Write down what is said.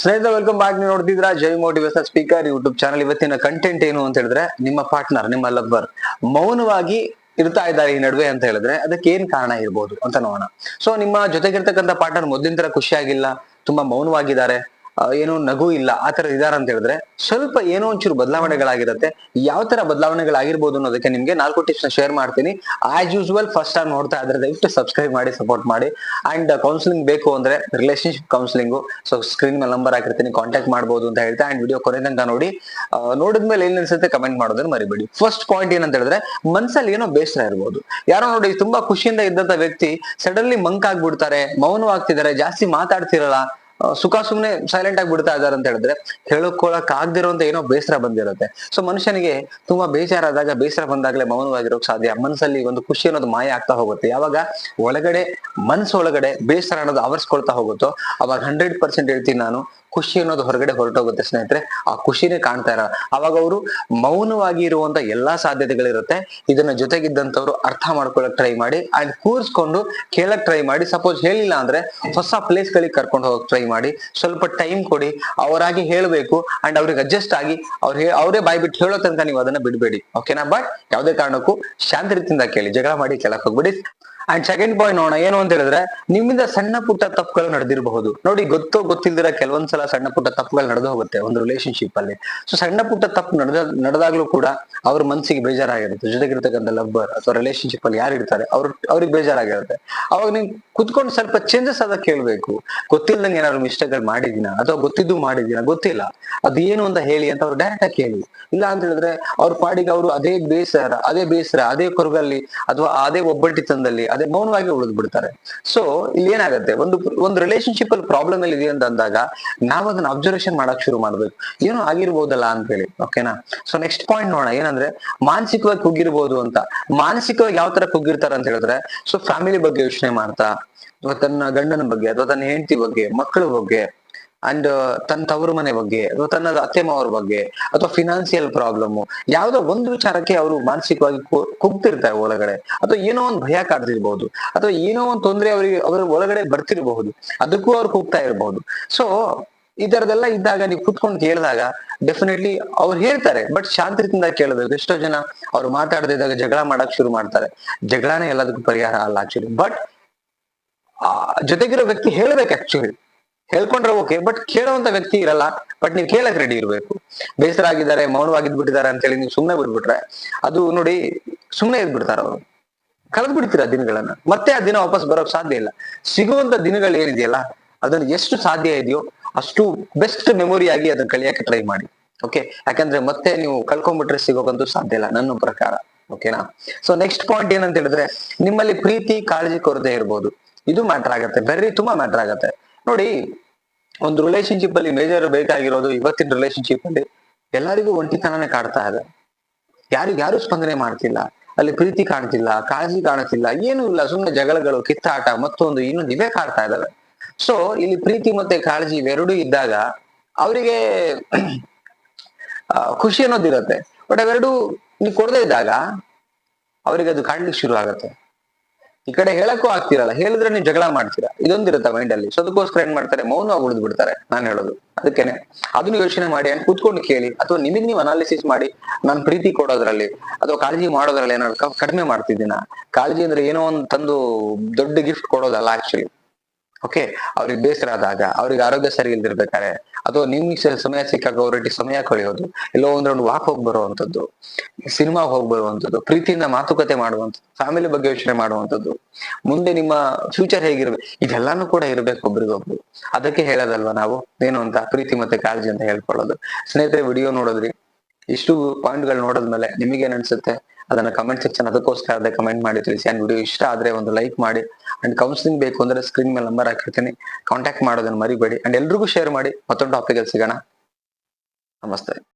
ಸ್ನೇಹಿತರೆ welcome back ನೀವು ನೋಡ್ತಿದ್ರ Jai motivation speaker YouTube channel ಇವತ್ತಿನ ಕಂಟೆಂಟ್ ಏನು ಅಂತ ಹೇಳಿದ್ರೆ, ನಿಮ್ಮ ಪಾರ್ಟ್ನರ್ ನಿಮ್ಮ ಲಬ್ಬರ್ ಮೌನವಾಗಿ ಇರ್ತಾ ಇದ್ದಾರೆ ಈ ನಡುವೆ ಅಂತ ಹೇಳಿದ್ರೆ, ಅದಕ್ಕೆ ಏನ್ ಕಾರಣ ಇರ್ಬೋದು ಅಂತ ನೋಡೋಣ. ಸೊ ನಿಮ್ಮ ಜೊತೆಗಿರ್ತಕ್ಕಂಥ ಪಾರ್ಟ್ನರ್ ಮೊದಲಿನ ತರ ಖುಷಿಯಾಗಿಲ್ಲ, ತುಂಬಾ ಮೌನವಾಗಿದ್ದಾರೆ. ಏನೋ ನಗು ಇಲ್ಲ, ಆ ತರ ಇದಾರ ಅಂತ ಹೇಳಿದ್ರೆ ಸ್ವಲ್ಪ ಏನೋ ಒಂಚೂರು ಬದಲಾವಣೆಗಳಾಗಿರುತ್ತೆ. ಯಾವ ತರ ಬದಲಾವಣೆಗಳಾಗಿರ್ಬೋದು ಅನ್ನೋದಕ್ಕೆ ನಿಮ್ಗೆ ನಾಲ್ಕು ಟಿಪ್ಸ್ನ ಶೇರ್ ಮಾಡ್ತೀನಿ. ಆಸ್ ಯೂಸ್ವಲ್ ಫಸ್ಟ್ ಟೈಮ್ ನೋಡ್ತಾ ಇದ್ರೆ ದಯವಿಟ್ಟು ಸಬ್ಸ್ಕ್ರೈಬ್ ಮಾಡಿ ಸಪೋರ್ಟ್ ಮಾಡಿ. ಅಂಡ್ ಕೌನ್ಸಿಲಿಂಗ್ ಬೇಕು ಅಂದ್ರೆ ರಿಲೇಶನ್ಶಿಪ್ ಕೌನ್ಸಿಲಿಂಗು ಸೊ ಸ್ಕ್ರೀನ್ ಮೇಲೆ ನಂಬರ್ ಹಾಕಿರ್ತೀನಿ ಕಾಂಟ್ಯಾಕ್ಟ್ ಮಾಡ್ಬೋದು ಅಂತ ಹೇಳ್ತಾ. ಅಂಡ್ ವಿಡಿಯೋ ಕೊನೆ ತನಕ ನೋಡಿ. ನೋಡಿದ ನೋಡಿದ್ಮೇಲೆ ಏನ್ ಅನ್ಸುತ್ತೆ ಕಮೆಂಟ್ ಮಾಡೋದನ್ನ ಮರಿಬೇಡಿ. ಫಸ್ಟ್ ಪಾಯಿಂಟ್ ಏನಂತ ಹೇಳಿದ್ರೆ, ಮನ್ಸಲ್ಲಿ ಏನೋ ಬೇಸರ ಇರ್ಬೋದು. ಯಾರೋ ನೋಡಿ ತುಂಬಾ ಖುಷಿಯಿಂದ ಇದ್ದಂತ ವ್ಯಕ್ತಿ ಸಡನ್ಲಿ ಮಂಕ್ ಆಗ್ಬಿಡ್ತಾರೆ ಮೌನವಾಗ್ತಿದ್ದಾರೆ, ಜಾಸ್ತಿ ಮಾತಾಡ್ತಿರಲ್ಲ. ಸುಖ ಸುಮ್ನೆ ಸೈಲೆಂಟ್ ಆಗಿ ಬಿಡ್ತಾ ಇದಾರೆ ಅಂತ ಹೇಳಿದ್ರೆ ಹೇಳಕೊಳಕ್ ಆಗದಿರುವಂತ ಏನೋ ಬೇಸರ ಬಂದಿರುತ್ತೆ. ಸೊ ಮನುಷ್ಯನಿಗೆ ತುಂಬಾ ಬೇಜಾರಾದಾಗ ಬೇಸರ ಬಂದಾಗಲೇ ಮೌನವಾಗಿರೋಕ್ ಸಾಧ್ಯ. ಮನಸ್ಸಲ್ಲಿ ಒಂದು ಖುಷಿ ಅನ್ನೋದು ಮಾಯ ಆಗ್ತಾ ಹೋಗುತ್ತೆ. ಯಾವಾಗ ಒಳಗಡೆ ಮನ್ಸು ಒಳಗಡೆ ಬೇಸರ ಅನ್ನೋದು ಆವರಿಸ್ಕೊಳ್ತಾ ಹೋಗುತ್ತೋ ಅವಾಗ ಹಂಡ್ರೆಡ್ ಪರ್ಸೆಂಟ್ ಹೇಳ್ತೀನಿ ನಾನು. ಖುಷಿ ಅನ್ನೋದು ಹೊರಗಡೆ ಹೊರಟೋಗುತ್ತೆ ಸ್ನೇಹಿತರೆ. ಆ ಖುಷಿನೇ ಕಾಣ್ತಾ ಇರಲ್ಲ. ಅವಾಗ ಅವರು ಮೌನವಾಗಿ ಇರುವಂತ ಎಲ್ಲಾ ಸಾಧ್ಯತೆಗಳಿರುತ್ತೆ. ಇದನ್ನ ಜೊತೆಗಿದ್ದಂತವ್ರು ಅರ್ಥ ಮಾಡ್ಕೊಳಕ್ ಟ್ರೈ ಮಾಡಿ ಅಂಡ್ ಕೂರ್ಸ್ಕೊಂಡು ಕೇಳಕ್ ಟ್ರೈ ಮಾಡಿ ಸಪೋಸ್ ಹೇಳಿಲ್ಲ ಅಂದ್ರೆ ಹೊಸ ಪ್ಲೇಸ್ ಗಳಿಗೆ ಕರ್ಕೊಂಡು ಹೋಗಕ್ ಟ್ರೈ ಮಾಡಿ, ಸ್ವಲ್ಪ ಟೈಮ್ ಕೊಡಿ, ಅವರಾಗಿ ಹೇಳ್ಬೇಕು ಅಂಡ್ ಅವ್ರಿಗೆ ಅಡ್ಜಸ್ಟ್ ಆಗಿ ಅವ್ರ ಅವರೇ ಬಾಯ್ ಬಿಟ್ಟು ಹೇಳೋ ತನಕ ನೀವು ಅದನ್ನ ಬಿಡಬೇಡಿ ಓಕೆನಾ ಬಟ್ ಯಾವುದೇ ಕಾರಣಕ್ಕೂ ಶಾಂತಿ ರೀತಿಯಿಂದ ಕೇಳಿ, ಜಗಳ ಮಾಡಿ ಕೇಳಕ್ ಹೋಗ್ಬಿಡಿ. ಅಂಡ್ ಸೆಕೆಂಡ್ ಪಾಯಿಂಟ್ ನೋಡೋಣ, ಏನು ಅಂತ ಹೇಳಿದ್ರೆ, ನಿಮ್ಮಿಂದ ಸಣ್ಣ ಪುಟ್ಟ ತಪ್ಪುಗಳು ನಡೆದಿರಬಹುದು. ನೋಡಿ, ಗೊತ್ತೋ ಗೊತ್ತಿಲ್ದಿರ ಕೆಲವೊಂದ್ಸಲ ಸಣ್ಣ ಪುಟ್ಟ ತಪ್ಪುಗಳು ನಡೆದು ಹೋಗುತ್ತೆ ಒಂದು ರಿಲೇಶನ್ಶಿಪ್ ಅಲ್ಲಿ. ಸೊ ಸಣ್ಣ ಪುಟ್ಟ ತಪ್ಪು ನಡೆದ, ನಡೆದಾಗ್ಲೂ ಕೂಡ ಅವ್ರ ಮನಸ್ಸಿಗೆ ಬೇಜಾರಾಗಿರುತ್ತೆ. ಜೊತೆಗಿರ್ತಕ್ಕಂಥ ಲಬ್ಬರ್ ಅಥವಾ ರಿಲೇಶನ್ಶಿಪ್ ಅಲ್ಲಿ ಯಾರು ಇರ್ತಾರೆ, ಅವ್ರು, ಅವ್ರಿಗೆ ಬೇಜಾರಾಗಿರುತ್ತೆ. ಅವಾಗ ನೀವು ಕುತ್ಕೊಂಡು ಸ್ವಲ್ಪ ಚೇಂಜಸ್ ಅದ ಕೇಳಬೇಕು. ಗೊತ್ತಿಲ್ಲದಂಗೆ ಏನಾದ್ರು ಮಿಸ್ಟೇಕ್ಗಳು ಮಾಡಿದೀನ, ಅಥವಾ ಗೊತ್ತಿದ್ದು ಮಾಡಿದೀನ, ಗೊತ್ತಿಲ್ಲ. ಅದೇನು ಅಂತ ಹೇಳಿ ಅಂತ ಅವ್ರು ಡೈರೆಕ್ಟ್ ಆಗಿ ಕೇಳಿ. ಇಲ್ಲ ಅಂತ ಹೇಳಿದ್ರೆ, ಅವ್ರ ಪಾಡಿಗೆ ಅವರು ಅದೇ ಬೇಸರ ಅದೇ ಬೇಸರ, ಅದೇ ಕೊರಗಲ್ಲಿ, ಅಥವಾ ಅದೇ ಒಬ್ಬಟ್ಟಿತನದಲ್ಲಿ ಅದೇ ಮೌನವಾಗಿ ಉಳಿದು ಬಿಡ್ತಾರೆ. ಸೊ ಇಲ್ಲಿ ಏನಾಗುತ್ತೆ? ಒಂದು ಒಂದು ರಿಲೇಶನ್ಶಿಪ್ ಅಲ್ಲಿ ಪ್ರಾಬ್ಲಮ್ ಅಲ್ಲಿ ಇದೆ ಅಂತ ಅಂದಾಗ, ನಾವ್ ಅದನ್ನ ಅಬ್ಸರ್ವೇಷನ್ ಮಾಡಕ್ ಶುರು ಮಾಡ್ಬೇಕು. ಏನೋ ಆಗಿರ್ಬೋದಲ್ಲ ಅಂತ ಹೇಳಿ ಓಕೆನಾ ಸೊ ನೆಕ್ಸ್ಟ್ ಪಾಯಿಂಟ್ ನೋಡೋಣ. ಏನಂದ್ರೆ, ಮಾನಸಿಕವಾಗಿ ಕುಗ್ಗಿರ್ಬೋದು ಅಂತ. ಮಾನಸಿಕವಾಗಿ ಯಾವ ತರ ಕುಗ್ಗಿರ್ತಾರ ಅಂತ ಹೇಳಿದ್ರೆ ಸೊ ಫ್ಯಾಮಿಲಿ ಬಗ್ಗೆ ಯೋಚನೆ ಮಾಡ್ತಾ, ಅಥವಾ ತನ್ನ ಗಂಡನ ಬಗ್ಗೆ, ಅಥವಾ ತನ್ನ ಹೆಂಡತಿ ಬಗ್ಗೆ, ಮಕ್ಕಳ ಬಗ್ಗೆ ಅಂಡ್ ತನ್ನ ತವರು ಮನೆ ಬಗ್ಗೆ ಅಥವಾ ತನ್ನ ಅತ್ತೆ ಮಾವರ ಬಗ್ಗೆ ಅಥವಾ ಫಿನಾನ್ಸಿಯಲ್ ಪ್ರಾಬ್ಲಮ್ ಯಾವ್ದೋ ಒಂದು ವಿಚಾರಕ್ಕೆ ಅವರು ಮಾನಸಿಕವಾಗಿ ಕುಗ್ತಿರ್ತಾರೆ ಒಳಗಡೆ. ಅಥವಾ ಏನೋ ಒಂದು ಭಯ ಕಾಡ್ತಿರ್ಬಹುದು ಅಥವಾ ಏನೋ ಒಂದು ತೊಂದರೆ ಅವರಿಗೆ, ಅವರ ಒಳಗಡೆ ಬರ್ತಿರಬಹುದು. ಅದಕ್ಕೂ ಅವ್ರು ಕುಗ್ತಾ ಇರಬಹುದು ಸೊ ಈ ತರದೆಲ್ಲ ಇದ್ದಾಗ ನೀವು ಕುತ್ಕೊಂಡು ಕೇಳಿದಾಗ ಡೆಫಿನೆಟ್ಲಿ ಅವ್ರು ಹೇಳ್ತಾರೆ. ಬಟ್ ಶಾಂತ ರೀತಿಯಿಂದ ಕೇಳಬೇಕು ಎಷ್ಟೋ ಜನ ಅವ್ರು ಮಾತಾಡದಿದ್ದಾಗ ಜಗಳ ಮಾಡಕ್ ಶುರು ಮಾಡ್ತಾರೆ. ಜಗಳನೇ ಎಲ್ಲದಕ್ಕೂ ಪರಿಹಾರ ಅಲ್ಲ ಆಕ್ಚುಲಿ ಬಟ್ ಜೊತೆಗಿರೋ ವ್ಯಕ್ತಿ ಹೇಳ್ಬೇಕು ಆಕ್ಚುಲಿ ಹೇಳ್ಕೊಂಡ್ರೆ ಓಕೆ ಬಟ್ ಕೇಳುವಂತ ವ್ಯಕ್ತಿ ಇರಲ್ಲ ಬಟ್ ನೀವು ಕೇಳಕ್ ರೆಡಿ ಇರಬೇಕು. ಬೇಸರ ಆಗಿದ್ದಾರೆ ಮೌನವಾಗಿದ್ ಬಿಟ್ಟಿದ್ದಾರೆ ಅಂತ ಹೇಳಿ ನೀವು ಸುಮ್ನೆ ಬಿಟ್ಬಿಟ್ರೆ, ಅದು ನೋಡಿ ಸುಮ್ನೆ ಇದ್ಬಿಡ್ತಾರ ಅವರು. ಕಳೆದ್ ಬಿಡ್ತೀರ ದಿನಗಳನ್ನ? ಮತ್ತೆ ಆ ದಿನ ವಾಪಸ್ ಬರೋಕ್ ಸಾಧ್ಯ ಇಲ್ಲ. ಸಿಗುವಂತ ದಿನಗಳು ಏನಿದೆಯಲ್ಲ, ಅದನ್ನ ಎಷ್ಟು ಸಾಧ್ಯ ಇದೆಯೋ ಅಷ್ಟು ಬೆಸ್ಟ್ ಮೆಮೊರಿ ಆಗಿ ಅದನ್ನ ಕಳಿಯಕ್ಕೆ ಟ್ರೈ ಮಾಡಿ. ಓಕೆ ಯಾಕಂದ್ರೆ ಮತ್ತೆ ನೀವು ಕಳ್ಕೊಂಡ್ಬಿಟ್ರೆ ಸಿಗೋಕಂತ ಸಾಧ್ಯ ಇಲ್ಲ, ನನ್ನ ಪ್ರಕಾರ. ಓಕೆನಾ ಸೊ ನೆಕ್ಸ್ಟ್ ಪಾಯಿಂಟ್ ಏನಂತ ಹೇಳಿದ್ರೆ, ನಿಮ್ಮಲ್ಲಿ ಪ್ರೀತಿ, ಕಾಳಜಿ ಕೊರತೆ ಇರ್ಬೋದು. ಇದು ಮ್ಯಾಟರ್ ಆಗತ್ತೆ. ಬೆರ್ರಿ ತುಂಬಾ ಮ್ಯಾಟರ್ ಆಗತ್ತೆ. ನೋಡಿ, ಒಂದು ರಿಲೇಶನ್ಶಿಪ್ ಅಲ್ಲಿ ಮೇಜರ್ ಬೇಕಾಗಿರೋದು ಇವತ್ತಿನ ರಿಲೇಶನ್ಶಿಪ್ ಅಲ್ಲಿ ಎಲ್ಲರಿಗೂ ಒಂಟಿತನನೇ ಕಾಡ್ತಾ ಇದೆ. ಯಾರಿಗೂ ಯಾರು ಸ್ಪಂದನೆ ಮಾಡ್ತಿಲ್ಲ, ಅಲ್ಲಿ ಪ್ರೀತಿ ಕಾಣ್ತಿಲ್ಲ, ಕಾಳಜಿ ಕಾಣ್ತಿಲ್ಲ ಏನೂ ಇಲ್ಲ ಸುಮ್ಮನೆ ಜಗಳಗಳು, ಕಿತ್ತಾಟ, ಮತ್ತೊಂದು, ಇನ್ನು ನಿವೇ ಕಾಡ್ತಾ ಇದ್ದಾವೆ ಸೊ ಇಲ್ಲಿ ಪ್ರೀತಿ ಮತ್ತೆ ಕಾಳಜಿ ಇವೆರಡೂ ಇದ್ದಾಗ ಅವರಿಗೆ ಖುಷಿ ಅನ್ನೋದಿರತ್ತೆ. ಬಟ್ ಅವೆರಡು ನೀವು ಕೊಡದೇ ಇದ್ದಾಗ ಅವರಿಗೆ ಅದು ಕಾಡ್ಲಿಕ್ಕೆ ಶುರು ಆಗತ್ತೆ ಈ ಕಡೆ ಹೇಳಕ್ಕೂ ಆಗ್ತಿರಲ್ಲ, ಹೇಳಿದ್ರೆ ನೀವು ಜಗಳ ಮಾಡ್ತೀರಾ? ಇದೊಂದಿರುತ್ತೆ ಮೈಂಡ್ ಅಲ್ಲಿ. ಅದಕ್ಕೋಸ್ಕರ ಏನ್ ಮಾಡ್ತಾರೆ? ಮೌನವಾಗಿ ಉಳಿದು ಬಿಡ್ತಾರೆ ನಾನು ಹೇಳೋದು. ಅದಕ್ಕೇನೆ. ಅದನ್ನ ಯೋಚನೆ ಮಾಡಿ ಅಂತ ಕೂತ್ಕೊಂಡು ಕೇಳಿ, ಅಥವಾ ನಿಮಗೆ ನೀವು ಅನಾಲಿಸಿಸ್ ಮಾಡಿ, ನಾನು ಪ್ರೀತಿ ಕೊಡೋದ್ರಲ್ಲಿ, ಅಥವಾ ಕಾಳಜಿ ಮಾಡೋದ್ರಲ್ಲಿ ಏನಾದ್ರು ಕಡಿಮೆ ಮಾಡ್ತಿದ್ದೀನ? ಕಾಳಜಿ ಅಂದ್ರೆ ಏನೋ ಒಂದು ತಂದು ದೊಡ್ಡ ಗಿಫ್ಟ್ ಕೊಡೋದಲ್ಲ ಆಕ್ಚುಲಿ ಓಕೆ ಅವ್ರಿಗೆ ಬೇಸರ ಆದಾಗ ಅವ್ರಿಗೆ ಆರೋಗ್ಯ ಸರಿ ಇಲ್ದಿರ್ಬೇಕಾರೆ ಅಥವಾ ನಿಮ್ಗೆ ಸಮಯ ಸಿಕ್ಕಾಗ ಅವರೊಟ್ಟಿಗೆ ಸಮಯ ಕಳೆಯೋದು, ಎಲ್ಲೋ ಒಂದ್ ವಾಕ್ ಹೋಗಿ ಬರುವಂತದ್ದು ಸಿನಿಮಾ ಹೋಗಿ ಬರುವಂತದ್ದು ಪ್ರೀತಿಯಿಂದ ಮಾತುಕತೆ ಮಾಡುವಂಥದ್ದು ಫ್ಯಾಮಿಲಿ ಬಗ್ಗೆ ಯೋಚನೆ ಮಾಡುವಂಥದ್ದು, ಮುಂದೆ ನಿಮ್ಮ ಫ್ಯೂಚರ್ ಹೇಗಿರ್ಬೇಕು, ಇದೆಲ್ಲಾನು ಕೂಡ ಇರ್ಬೇಕು ಒಬ್ರಿಗೊಬ್ರು. ಅದಕ್ಕೆ ಹೇಳೋದಲ್ವಾ ನಾವು? ಏನು ಅಂತ ಪ್ರೀತಿ ಮತ್ತೆ ಕಾಳಜಿ ಅಂತ ಹೇಳ್ಕೊಳ್ಳೋದು. ಸ್ನೇಹಿತರೆ ವಿಡಿಯೋ ನೋಡಿದ್ರಿ. ಇಷ್ಟು ಪಾಯಿಂಟ್ಗಳು ನೋಡಿದ್ಮೇಲೆ ನಿಮಗೆ ಏನ್ ಅನ್ಸುತ್ತೆ? ಅದನ್ನ ಕಮೆಂಟ್ ಸೆಕ್ಷನ್ ಅದಕ್ಕೋಸ್ಕರ ಅದೇ ಕಮೆಂಟ್ ಮಾಡಿ ತಿಳಿಸಿ. ಅಂಡ್ ವಿಡಿಯೋ ಇಷ್ಟ ಆದ್ರೆ ಒಂದು ಲೈಕ್ ಮಾಡಿ. ಅಂಡ್ ಕೌನ್ಸಿಲಿಂಗ್ ಬೇಕು ಅಂದ್ರೆ ಸ್ಕ್ರೀನ್ ಮೇಲೆ ನಂಬರ್ ಹಾಕಿರ್ತೀನಿ. ಕಾಂಟ್ಯಾಕ್ಟ್ ಮಾಡೋದನ್ನ ಮರಿಬೇಡಿ. ಅಂಡ್ ಎಲ್ರಿಗೂ ಶೇರ್ ಮಾಡಿ. ಮತ್ತೊಂದು ಟಾಪಿಕ್ ಸಿಗೋಣ. ನಮಸ್ತೆ.